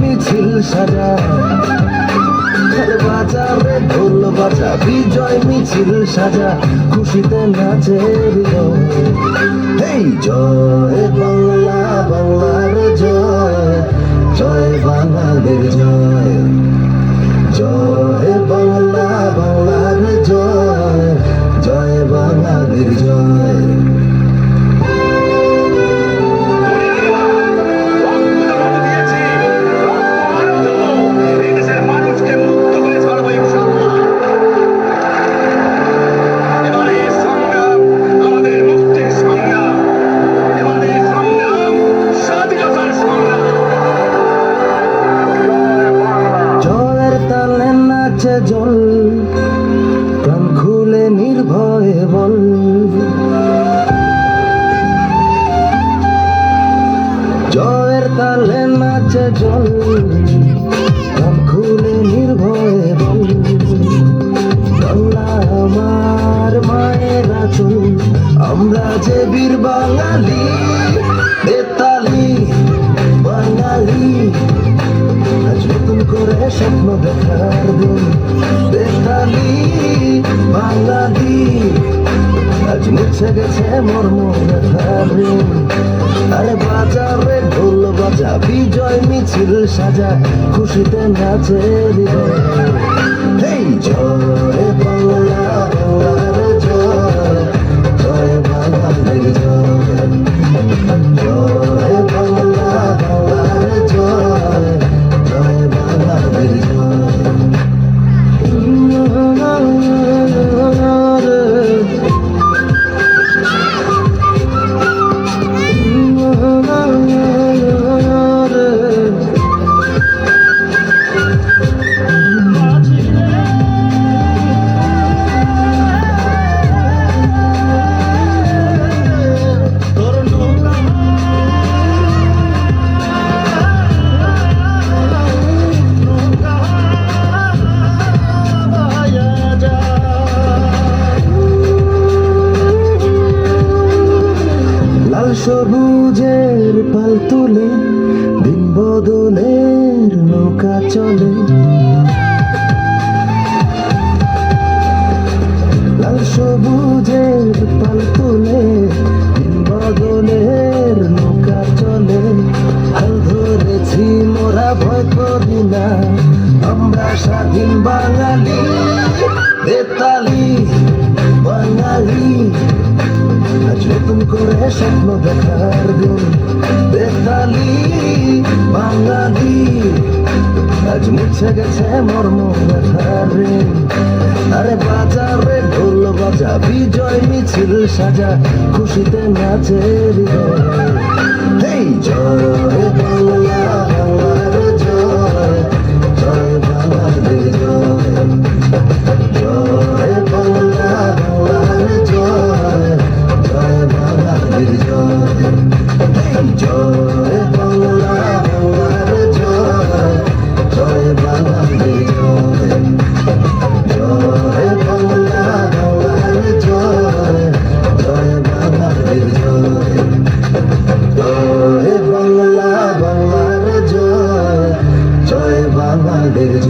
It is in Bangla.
মিছিল সাজা বাজারে ঢোল বাজা বিজয় মিছিল সাজা খুশিতে নাচে এই জয় বাংলা, বাংলার জয়। জয় বাঙালির জয়। জয় বাংলা, বাংলার জয়। জয় বাঙালির জয়। জল। খুলে নির্ভয়ে আমার মায়ের আচল। আমরা যে বীর বাঙালি, বেতালি, বাঙালি। আজ নতুন করে স্বপ্ন দেখার দিন। বেতালি, বাঙালি। আজ মুছে গেছে মর্ম ব্যথার আরে বাজারে ঢোল বাজা বিজয় মিছিল সাজা খুশিতে নাচে হৃদয় এই জয়। সবুজের পাল তুলে, দিন বদলের নৌকা চলে। লাল সবুজের পাল তুলে, দিন বদলের নৌকা চলে। হাল ধরেছি মোরা ভয় করি না, আমরা স্বাধীন বাঙালি বেতালি স্বপ্ন দেখার দিন। বেতালি বাঙালি, আজ মুছে গেছে মর্ম ব্যথার ঋণ। আরে বাজারে ঢোল বাজা, বিজয় মিছিল সাজা, খুশিতে নাচে হৃদয় বাংলার জয় জয় বাংলা বাংলার জয় জয় বাংলার জয় জয় বাংলা বাংলার জয় জয় বাংলার জয় জয় বাংলা বাংলার জয় জয় বাংলার জয়